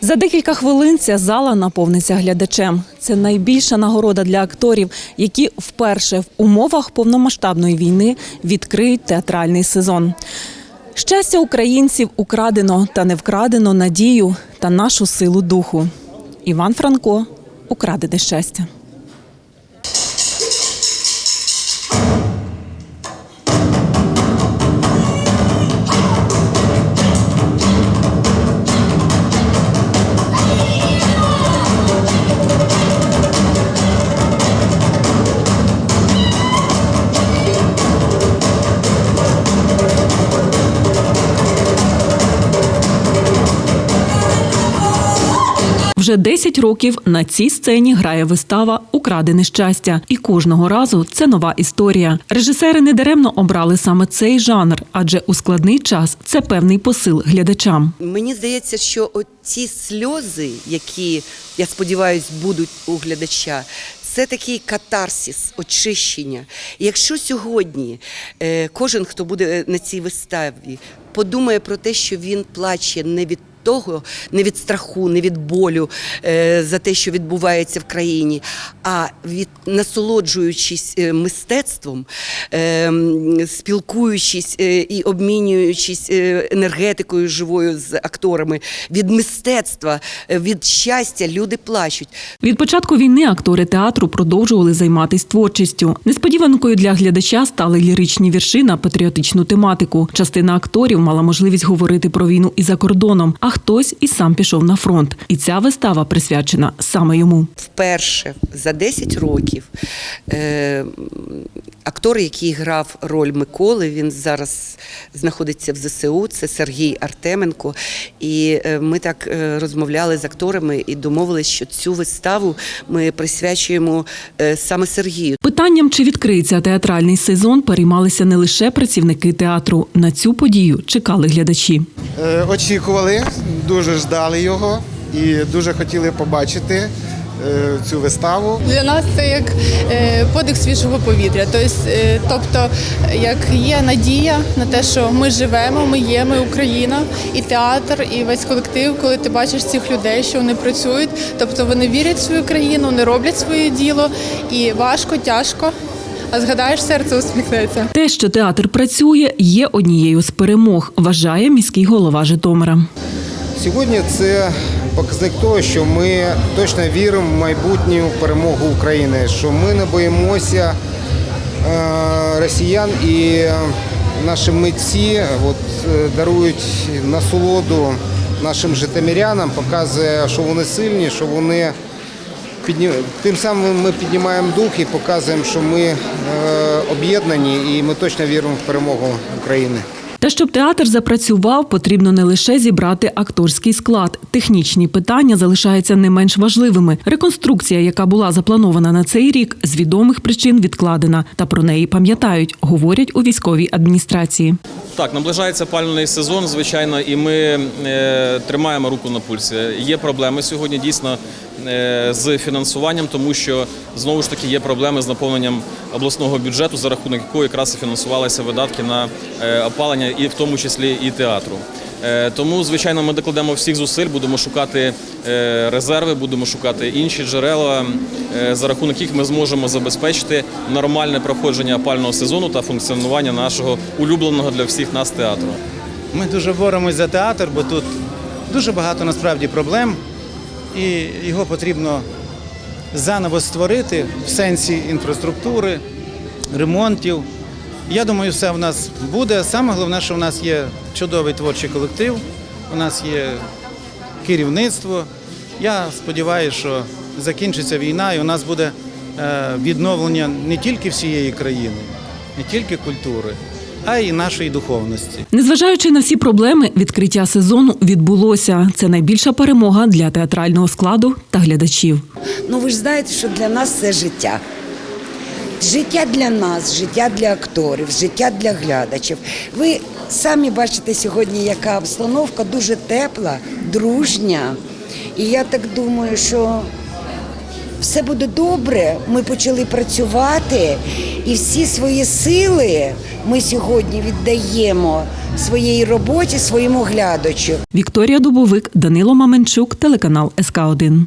За декілька хвилин ця зала наповниться глядачем. Це найбільша нагорода для акторів, які вперше в умовах повномасштабної війни відкриють театральний сезон. Щастя українців украдено та не вкрадено надію та нашу силу духу. Іван Франко украдене щастя. Вже 10 років на цій сцені грає вистава Украдене щастя, і кожного разу це нова історія. Режисери недаремно обрали саме цей жанр, адже у складний час це певний посил глядачам. Мені здається, що ці сльози, які я сподіваюся, будуть у глядача. Це такий катарсис, очищення. Якщо сьогодні е, кожен, хто буде на цій виставі, подумає про те, що він плаче не від того, не від страху, не від болю е, за те, що відбувається в країні, а від насолоджуючись е, мистецтвом, е, спілкуючись і обмінюючись енергетикою живою з акторами, від мистецтва, від щастя люди плачуть. Від початку війни актори театру продовжували займатися творчістю. Несподіванкою для глядача стали ліричні вірші на патріотичну тематику. Частина акторів мала можливість говорити про війну і за кордоном, а хтось і сам пішов на фронт. І ця вистава присвячена саме йому. Вперше за 10 років е, актор, який грав роль Миколи, він зараз знаходиться в ЗСУ, це Сергій Артеменко. І е, ми так е, розмовляли з акторами і домовились, що цю виставу ми присвячуємо е, саме Сергію. Питанням, чи відкриється театральний сезон, переймалися не лише працівники театру. На цю подію чекали глядачі. Очікували, дуже ждали його і дуже хотіли побачити е, цю виставу. Для нас це як е, подих свіжого повітря. Тобто, е, тобто, як є надія на те, що ми живемо, ми є, ми Україна, і театр, і весь колектив, коли ти бачиш цих людей, що вони працюють, тобто вони вірять в свою країну, вони роблять своє діло, і важко, тяжко. А згадаєш, серце усміхнеться. Те, що театр працює, є однією з перемог, вважає міський голова Житомира. Сьогодні це показник того, що ми точно віримо в майбутню перемогу України, що ми не боїмося е, росіян і наші митці от, е, дарують насолоду нашим житомирянам, показує, що вони сильні, що вони підні... тим самим ми піднімаємо дух і показуємо, що ми е, об'єднані і ми точно віримо в перемогу України. Та щоб театр запрацював, потрібно не лише зібрати акторський склад. Технічні питання залишаються не менш важливими. Реконструкція, яка була запланована на цей рік, з відомих причин відкладена. Та про неї пам'ятають, говорять у військовій адміністрації. Так, наближається пальний сезон, звичайно, і ми е, тримаємо руку на пульсі. Є проблеми сьогодні дійсно з фінансуванням, тому що знову ж таки є проблеми з наповненням обласного бюджету, за рахунок якого якраз і фінансувалися видатки на е, опалення, і в тому числі і театру. Е, Тому, звичайно, ми докладемо всіх зусиль, будемо шукати е, резерви, будемо шукати інші джерела, е, за рахунок яких ми зможемо забезпечити нормальне проходження опального сезону та функціонування нашого улюбленого для всіх нас театру. Ми дуже боремось за театр, бо тут дуже багато насправді проблем, і його потрібно заново створити в сенсі інфраструктури, ремонтів. Я думаю, все в нас буде. Саме головне, що в нас є чудовий творчий колектив, у нас є керівництво. Я сподіваюся, що закінчиться війна і у нас буде е, відновлення не тільки всієї країни, не тільки культури, а й нашої духовності. Незважаючи на всі проблеми, відкриття сезону відбулося. Це найбільша перемога для театрального складу та глядачів. Ну ви ж знаєте, що для нас це життя. Життя для нас, життя для акторів, життя для глядачів. Ви самі бачите сьогодні, яка обстановка дуже тепла, дружня. І я так думаю, що все буде добре. Ми почали працювати, і всі свої сили ми сьогодні віддаємо своїй роботі, своєму глядачу. Вікторія Дубовик, Данило Маменчук, телеканал СК 1